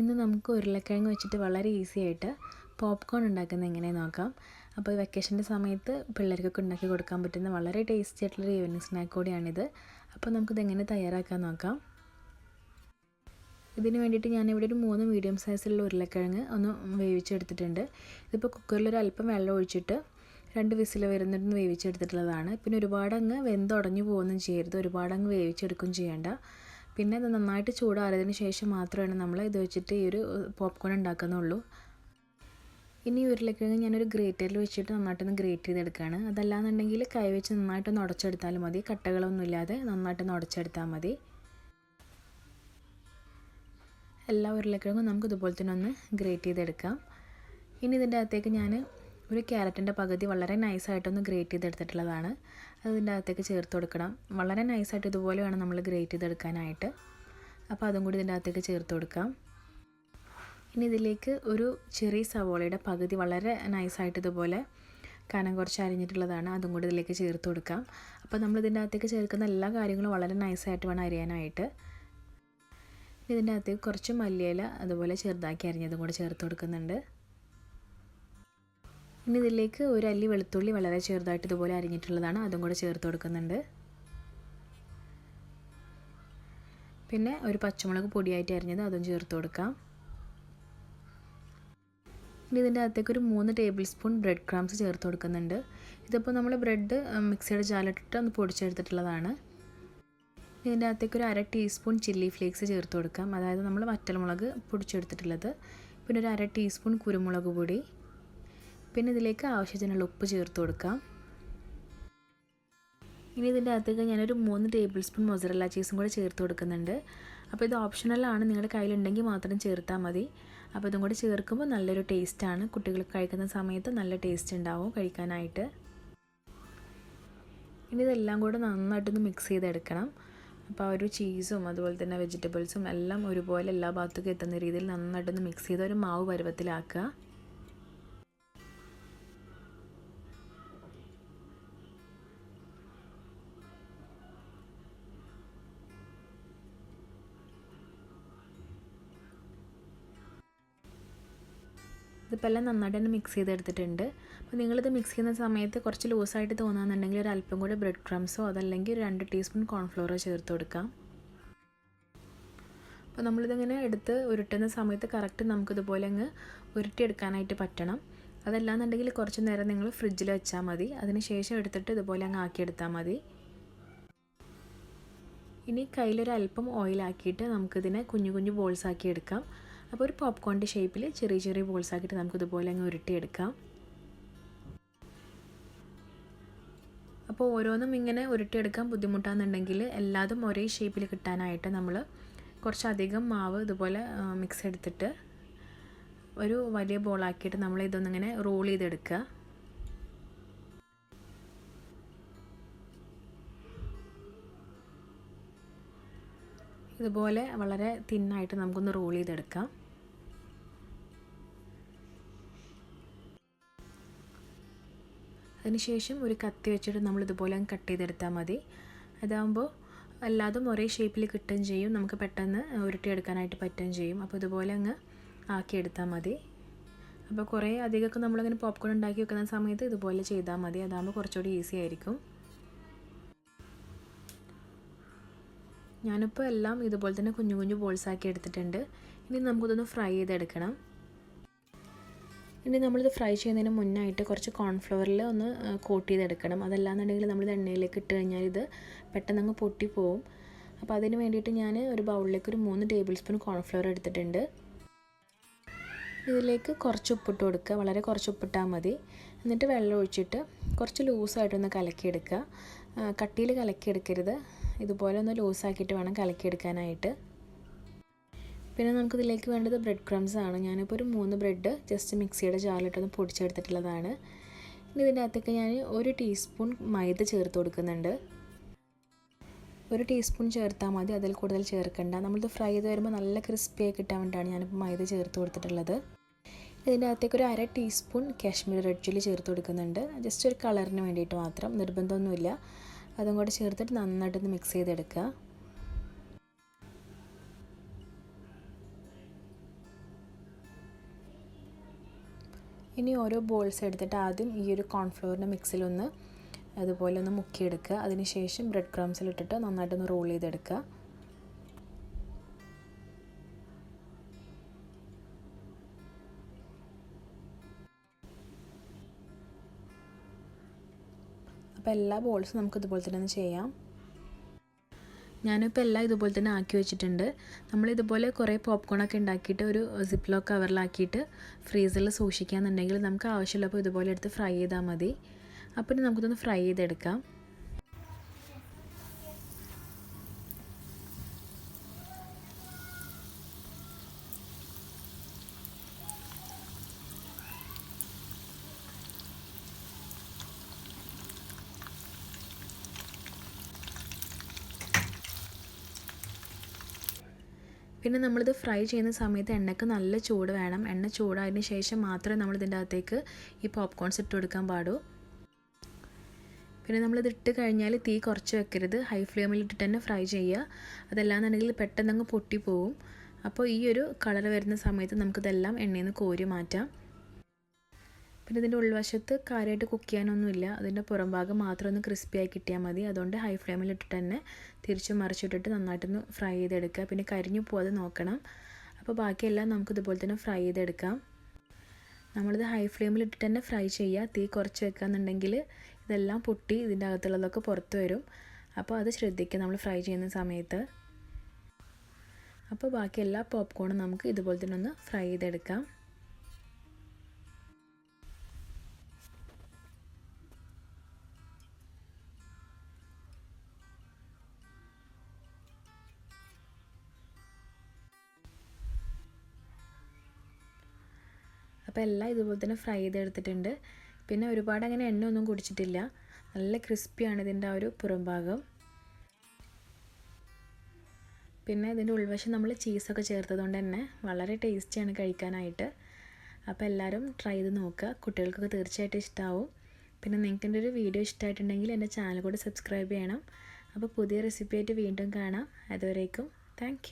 ഇന്ന് നമുക്ക് ഉരുളക്കിഴങ്ങ് വെച്ചിട്ട് വളരെ ഈസി ആയിട്ട് പോപ്കോൺ ഉണ്ടാക്കുന്നത് എങ്ങനെയാണ് നോക്കാം. അപ്പോൾ വെക്കേഷന്റെ സമയത്ത് പിള്ളേർക്കൊക്കെ ഉണ്ടാക്കി കൊടുക്കാൻ പറ്റുന്ന വളരെ ടേസ്റ്റി ആയിട്ടുള്ളൊരു ഈവനിങ് സ്നാക്ക് കൂടിയാണിത്. അപ്പോൾ നമുക്കിത് എങ്ങനെ തയ്യാറാക്കാൻ നോക്കാം. ഇതിന് വേണ്ടിയിട്ട് ഞാനിവിടെ ഒരു മൂന്ന് മീഡിയം സൈസിലുള്ള ഉരുളക്കിഴങ്ങ് ഒന്ന് വേവിച്ചെടുത്തിട്ടുണ്ട്. ഇതിപ്പോൾ കുക്കറിൽ ഒരു അല്പം വെള്ളം ഒഴിച്ചിട്ട് രണ്ട് വിസിൽ വരുന്നിട്ട് വേവിച്ചെടുത്തിട്ടുള്ളതാണ്. പിന്നെ ഒരുപാട് അങ്ങ് വെന്തുടഞ്ഞു പോകുകയൊന്നും ചെയ്യരുത്. ഒരുപാട് അങ്ങ് വേവിച്ചെടുക്കുകയും ചെയ്യേണ്ട. പിന്നെ അത് നന്നായിട്ട് ചൂടാറിയതിന് ശേഷം മാത്രമാണ് നമ്മൾ ഇത് വെച്ചിട്ട് ഈ ഒരു പോപ്കോൺ ഉണ്ടാക്കുന്നുള്ളൂ. ഇനി ഉരുളക്കിഴങ്ങ് ഞാനൊരു ഗ്രേറ്ററിൽ വെച്ചിട്ട് നന്നായിട്ടൊന്ന് ഗ്രേറ്റ് ചെയ്തെടുക്കുകയാണ് അതല്ലാന്നുണ്ടെങ്കിൽ കൈ വെച്ച് നന്നായിട്ടൊന്ന് ഉടച്ചെടുത്താലും മതി. കട്ടകളൊന്നുമില്ലാതെ നന്നായിട്ടൊന്ന് ഉടച്ചെടുത്താൽ മതി. എല്ലാ ഉരുളക്കിഴങ്ങും നമുക്ക് ഇതുപോലെ തന്നെ ഒന്ന് ഗ്രേറ്റ് ചെയ്തെടുക്കാം. ഇനി ഇതിന്റെ അകത്തേക്ക് ഞാൻ ഒരു ക്യാരറ്റിന്റെ പകുതി വളരെ നൈസായിട്ടൊന്ന് ഗ്രേറ്റ് ചെയ്തെടുത്തിട്ടുള്ളതാണ്. അത് ഇതിന്റെ അകത്തേക്ക് ചേർത്ത് കൊടുക്കണം. വളരെ നൈസായിട്ട് ഇതുപോലെ വേണം നമ്മൾ ഗ്രേറ്റ് ചെയ്തെടുക്കാനായിട്ട്. അപ്പോൾ അതും കൂടി ഇതിന്റെ അകത്തേക്ക് ചേർത്ത് കൊടുക്കാം. ഇനി ഇതിലേക്ക് ഒരു ചെറിയ സവോളയുടെ പകുതി വളരെ നൈസായിട്ട് ഇതുപോലെ കനം കുറച്ച് അരിഞ്ഞിട്ടുള്ളതാണ്. അതും കൂടി ഇതിലേക്ക് ചേർത്ത് കൊടുക്കാം. അപ്പോൾ നമ്മൾ ഇതിന്റെ അകത്തേക്ക് ചേർക്കുന്ന എല്ലാ കാര്യങ്ങളും വളരെ നൈസായിട്ട് വേണം അരിയാനായിട്ട്. ഇതിന്റെ അകത്തേക്ക് കുറച്ച് മല്ലിയില അതുപോലെ ചെറുതാക്കി അരിഞ്ഞതും കൂടി ചേർത്ത് കൊടുക്കുന്നുണ്ട്. ഇനി ഇതിലേക്ക് ഒരു അല്ലി വെളുത്തുള്ളി വളരെ ചെറുതായിട്ട് ഇതുപോലെ അരിഞ്ഞിട്ടുള്ളതാണ്. അതും കൂടെ ചേർത്ത് കൊടുക്കുന്നുണ്ട്. പിന്നെ ഒരു പച്ചമുളക് പൊടിയായിട്ട് അരിഞ്ഞത് അതും ചേർത്ത് കൊടുക്കാം. ഇനി ഇതിന്റെ അകത്തേക്ക് ഒരു മൂന്ന് ടേബിൾ സ്പൂൺ ബ്രെഡ് ക്രാംസ് ചേർത്ത് കൊടുക്കുന്നുണ്ട്. ഇതിപ്പോൾ നമ്മൾ ബ്രെഡ് മിക്സിയുടെ ജാലിട്ടിട്ട് ഒന്ന് പൊടിച്ചെടുത്തിട്ടുള്ളതാണ്. ഇതിന്റെ അകത്തേക്ക് ഒരു അര ടീസ്പൂൺ ചില്ലി ഫ്ലേക്സ് ചേർത്ത് കൊടുക്കാം. അതായത് നമ്മൾ വറ്റൽമുളക് പൊടിച്ചെടുത്തിട്ടുള്ളത്. പിന്നെ ഒരു അര ടീസ്പൂൺ കുരുമുളക് പൊടി. പിന്നെ ഇതിലേക്ക് ആവശ്യത്തിനുള്ള ഉപ്പ് ചേർത്ത് കൊടുക്കാം. ഇനി ഇതിന്റെ അകത്തേക്ക് ഞാനൊരു മൂന്ന് ടേബിൾ സ്പൂൺ മൊസറല്ല ചീസും കൂടെ ചേർത്ത് കൊടുക്കുന്നുണ്ട്. അപ്പോൾ ഇത് ഓപ്ഷണലാണ് നിങ്ങളുടെ കയ്യിലുണ്ടെങ്കിൽ മാത്രം ചേർത്താൽ മതി. അപ്പോൾ ഇതും കൂടെ ചേർക്കുമ്പോൾ നല്ലൊരു ടേസ്റ്റാണ് കുട്ടികൾ കഴിക്കുന്ന സമയത്ത് നല്ല ടേസ്റ്റ് ഉണ്ടാവും കഴിക്കാനായിട്ട്. ഇനി ഇതെല്ലാം കൂടെ നന്നായിട്ടൊന്ന് മിക്സ് ചെയ്തെടുക്കണം. അപ്പോൾ ആ ഒരു ചീസും അതുപോലെ തന്നെ വെജിറ്റബിൾസും എല്ലാം ഒരുപോലെ എല്ലാ ഭാഗത്തേക്കും എത്തുന്ന രീതിയിൽ നന്നായിട്ടൊന്ന് മിക്സ് ചെയ്ത് ഒരു മാവ് പരുവത്തിലാക്കുക. ഇതിപ്പോൾ എല്ലാം നന്നായിട്ട് തന്നെ മിക്സ് ചെയ്തെടുത്തിട്ടുണ്ട്. അപ്പോൾ നിങ്ങളിത് മിക്സ് ചെയ്യുന്ന സമയത്ത് കുറച്ച് ലൂസായിട്ട് തോന്നുകയാണെന്നുണ്ടെങ്കിൽ ഒരു അല്പം കൂടി ബ്രെഡ് ക്രംസോ അതല്ലെങ്കിൽ ഒരു രണ്ട് ടീസ്പൂൺ കോൺഫ്ലോറോ ചേർത്ത് കൊടുക്കാം. അപ്പോൾ നമ്മളിതിങ്ങനെ എടുത്ത് ഉരുട്ടുന്ന സമയത്ത് കറക്റ്റ് നമുക്കിതുപോലെ അങ്ങ് ഉരുട്ടിയെടുക്കാനായിട്ട് പറ്റണം. അതല്ലാന്നുണ്ടെങ്കിൽ കുറച്ച് നേരം നിങ്ങൾ ഫ്രിഡ്ജിൽ വെച്ചാൽ മതി. അതിന് ശേഷം എടുത്തിട്ട് ഇതുപോലെ അങ്ങ് ആക്കിയെടുത്താൽ മതി. ഇനി കയ്യിലൊരു അല്പം ഓയിലാക്കിയിട്ട് നമുക്കിതിനെ കുഞ്ഞു കുഞ്ഞു ബോൾസ് ആക്കി എടുക്കാം. അപ്പോൾ ഒരു പോപ്കോണിന്റെ ഷേപ്പിൽ ചെറിയ ചെറിയ ബോൾസ് ആക്കിയിട്ട് നമുക്കിതുപോലെ അങ്ങ് ഉരുട്ടിയെടുക്കാം. അപ്പോൾ ഓരോന്നും ഇങ്ങനെ ഉരുട്ടിയെടുക്കാൻ ബുദ്ധിമുട്ടാണെന്നുണ്ടെങ്കിൽ എല്ലാതും ഒരേ ഷേപ്പിൽ കിട്ടാനായിട്ട് നമ്മൾ കുറച്ചധികം മാവ് ഇതുപോലെ മിക്സ് എടുത്തിട്ട് ഒരു വലിയ ബോളാക്കിയിട്ട് നമ്മൾ ഇതൊന്നിങ്ങനെ റോൾ ചെയ്തെടുക്കുക. ഇതുപോലെ വളരെ തിന്നായിട്ട് നമുക്കൊന്ന് റോൾ ചെയ്തെടുക്കാം. അതിനുശേഷം ഒരു കത്തി വെച്ചിട്ട് നമ്മൾ ഇതുപോലെ അങ്ങ് കട്ട് ചെയ്തെടുത്താൽ മതി. അതാകുമ്പോൾ എല്ലാതും ഒരേ ഷേപ്പിൽ കിട്ടുകയും ചെയ്യും. നമുക്ക് പെട്ടെന്ന് ഉരുട്ടിയെടുക്കാനായിട്ട് പറ്റുകയും ചെയ്യും. അപ്പോൾ ഇതുപോലെ അങ്ങ് ആക്കിയെടുത്താൽ മതി. അപ്പോൾ കുറേ അധികമൊക്കെ നമ്മളിങ്ങനെ പോപ്കോൺ ഉണ്ടാക്കി വെക്കുന്ന സമയത്ത് ഇതുപോലെ ചെയ്താൽ മതി. അതാകുമ്പോൾ കുറച്ചുകൂടി ഈസി ആയിരിക്കും. ഞാനിപ്പോൾ എല്ലാം ഇതുപോലെ തന്നെ കുഞ്ഞു കുഞ്ഞു ബോൾസ് ആക്കി എടുത്തിട്ടുണ്ട്. ഇനി നമുക്കിതൊന്ന് ഫ്രൈ ചെയ്തെടുക്കണം. ഇനി നമ്മളിത് ഫ്രൈ ചെയ്യുന്നതിന് മുന്നായിട്ട് കുറച്ച് കോൺഫ്ലവറിൽ ഒന്ന് കോട്ട് ചെയ്തെടുക്കണം. അതല്ലാന്നുണ്ടെങ്കിൽ നമ്മളിത് എണ്ണയിലേക്ക് ഇട്ട് കഴിഞ്ഞാൽ ഇത് പെട്ടെന്ന് അങ്ങ് പൊട്ടിപ്പോവും അപ്പോൾ അതിന് വേണ്ടിയിട്ട് ഞാൻ ഒരു ബൗളിലേക്ക് ഒരു മൂന്ന് ടേബിൾ സ്പൂൺ കോൺഫ്ലവർ എടുത്തിട്ടുണ്ട്. ഇതിലേക്ക് കുറച്ച് ഉപ്പിട്ട് കൊടുക്കുക. വളരെ കുറച്ച് ഉപ്പിട്ടാൽ മതി. എന്നിട്ട് വെള്ളം ഒഴിച്ചിട്ട് കുറച്ച് ലൂസായിട്ടൊന്ന് കലക്കിയെടുക്കുക. കട്ടിയിൽ കലക്കിയെടുക്കരുത്. ഇതുപോലെ ഒന്ന് ലൂസാക്കിയിട്ട് വേണം കലക്കിയെടുക്കാനായിട്ട്. പിന്നെ നമുക്ക് ഇതിലേക്ക് വേണ്ടത് ബ്രെഡ് ക്രംസ് ആണ്. ഞാനിപ്പോൾ ഒരു മൂന്ന് ബ്രെഡ് ജസ്റ്റ് മിക്സിയുടെ ജാറിലിട്ടൊന്ന് പൊടിച്ചെടുത്തിട്ടുള്ളതാണ്. ഇനി ഇതിന്റെ അകത്തേക്ക് ഞാൻ ഒരു ടീസ്പൂൺ മൈദ ചേർത്ത് കൊടുക്കുന്നുണ്ട്. ഒരു ടീസ്പൂൺ ചേർത്താൽ മതി അതിൽ കൂടുതൽ ചേർക്കണ്ട. നമ്മളിത് ഫ്രൈ ചെയ്ത് വരുമ്പോൾ നല്ല ക്രിസ്പി ആയി കിട്ടാൻ വേണ്ടിയിട്ടാണ് ഞാനിപ്പോൾ മൈദ ചേർത്ത് കൊടുത്തിട്ടുള്ളത്. ഇതിന്റെ അകത്തേക്ക് ഒരു അര ടീസ്പൂൺ കാശ്മീർ റെഡ് ചില്ലി ചേർത്ത് കൊടുക്കുന്നുണ്ട്. ജസ്റ്റ് ഒരു കളറിന് വേണ്ടിയിട്ട് മാത്രം നിർബന്ധമൊന്നുമില്ല. അതും കൂടെ ചേർത്തിട്ട് നന്നായിട്ടൊന്ന് മിക്സ് ചെയ്തെടുക്കുക. ഇനി ഓരോ ബോൾസ് എടുത്തിട്ട് ആദ്യം ഈ ഒരു കോൺഫ്ലവറിന്റെ മിക്സിലൊന്ന് അതുപോലെ ഒന്ന് മുക്കിയെടുക്കുക. അതിനുശേഷം ബ്രെഡ് ക്രംസിലിട്ടിട്ട് നന്നായിട്ടൊന്ന് റോൾ ചെയ്തെടുക്കുക. അപ്പോൾ എല്ലാ ബോൾസും നമുക്ക് ഇതുപോലെ തന്നെ ചെയ്യാം. ഞാനിപ്പോൾ എല്ലാം ഇതുപോലെ തന്നെ ആക്കി വെച്ചിട്ടുണ്ട്. നമ്മൾ ഇതുപോലെ കുറേ പോപ്കോണൊക്കെ ഉണ്ടാക്കിയിട്ട് ഒരു സിപ്പ് ലോക്ക് കവറിലാക്കിയിട്ട് ഫ്രീസറിൽ സൂക്ഷിക്കുകയെന്നുണ്ടെങ്കിൽ നമുക്ക് ആവശ്യമുള്ളപ്പോൾ ഇതുപോലെ എടുത്ത് ഫ്രൈ ചെയ്താൽ മതി. അപ്പോൾ നമുക്കിതൊന്ന് ഫ്രൈ ചെയ്തെടുക്കാം. പിന്നെ നമ്മളിത് ഫ്രൈ ചെയ്യുന്ന സമയത്ത് എണ്ണയ്ക്ക് നല്ല ചൂട് വേണം. എണ്ണ ചൂടായതിന് ശേഷം മാത്രമേ നമ്മൾ ഇതിന്റെ അകത്തേക്ക് ഈ പോപ്കോൺസ് ഇട്ട് കൊടുക്കാൻ പാടൂ. പിന്നെ നമ്മളിത് ഇട്ട് കഴിഞ്ഞാൽ തീ കുറച്ച് വെക്കരുത്. ഹൈ ഫ്ലെയിമിൽ ഇട്ടിട്ട് തന്നെ ഫ്രൈ ചെയ്യുക. അതല്ലാന്നുണ്ടെങ്കിൽ പെട്ടെന്ന് അങ്ങ് പൊട്ടിപ്പോവും. അപ്പോൾ ഈ ഒരു കളർ വരുന്ന സമയത്ത് നമുക്കിതെല്ലാം എണ്ണയിൽ നിന്ന് കോരി മാറ്റാം. പിന്നെ ഇതിന്റെ ഉൾവശത്ത് കാര്യമായിട്ട് കുക്ക് ചെയ്യാനൊന്നുമില്ല. അതിന്റെ പുറം ഭാഗം മാത്രം ഒന്ന് ക്രിസ്പി ആയി കിട്ടിയാൽ മതി. അതുകൊണ്ട് ഹൈ ഫ്ലെയിമിൽ ഇട്ടിട്ട് തന്നെ തിരിച്ച് മറിച്ചിട്ടിട്ട് നന്നായിട്ടൊന്ന് ഫ്രൈ ചെയ്തെടുക്കുക. പിന്നെ കരിഞ്ഞു പോകാതെ നോക്കണം. അപ്പോൾ ബാക്കിയെല്ലാം നമുക്ക് ഇതുപോലെ തന്നെ ഫ്രൈ ചെയ്തെടുക്കാം. നമ്മളിത് ഹൈ ഫ്ലെയിമിൽ ഇട്ടിട്ട് തന്നെ ഫ്രൈ ചെയ്യുക. തീ കുറച്ച് വെക്കുകയെന്നുണ്ടെങ്കിൽ ഇതെല്ലാം പൊട്ടി ഇതിന്റെ അകത്തുള്ളതൊക്കെ പുറത്ത് വരും. അപ്പോൾ അത് ശ്രദ്ധിക്കുക നമ്മൾ ഫ്രൈ ചെയ്യുന്ന സമയത്ത്. അപ്പോൾ ബാക്കി എല്ലാ പോപ്കോണും നമുക്ക് ഇതുപോലെ തന്നെ ഒന്ന് ഫ്രൈ ചെയ്തെടുക്കാം. അപ്പോൾ എല്ലാം ഇതുപോലെ തന്നെ ഫ്രൈ ചെയ്തെടുത്തിട്ടുണ്ട്. പിന്നെ ഒരുപാട് അങ്ങനെ എണ്ണ ഒന്നും കുടിച്ചിട്ടില്ല. നല്ല ക്രിസ്പിയാണ് ഇതിന്റെ ആ ഒരു പുറംഭാഗം. പിന്നെ ഇതിന്റെ ഉൾവശം നമ്മൾ ചീസൊക്കെ ചേർത്തതുകൊണ്ട് തന്നെ വളരെ ടേസ്റ്റിയാണ് കഴിക്കാനായിട്ട്. അപ്പോൾ എല്ലാവരും ട്രൈ ചെയ്ത് നോക്കുക. കുട്ടികൾക്കൊക്കെ തീർച്ചയായിട്ടും ഇഷ്ടമാവും പിന്നെ നിങ്ങൾക്ക് എന്റെ ഒരു വീഡിയോ ഇഷ്ടമായിട്ടുണ്ടെങ്കിൽ എന്റെ ചാനൽ കൂടെ സബ്സ്ക്രൈബ് ചെയ്യണം. അപ്പോൾ പുതിയ റെസിപ്പി ആയിട്ട് വീണ്ടും കാണാം. അതുവരേക്കും താങ്ക്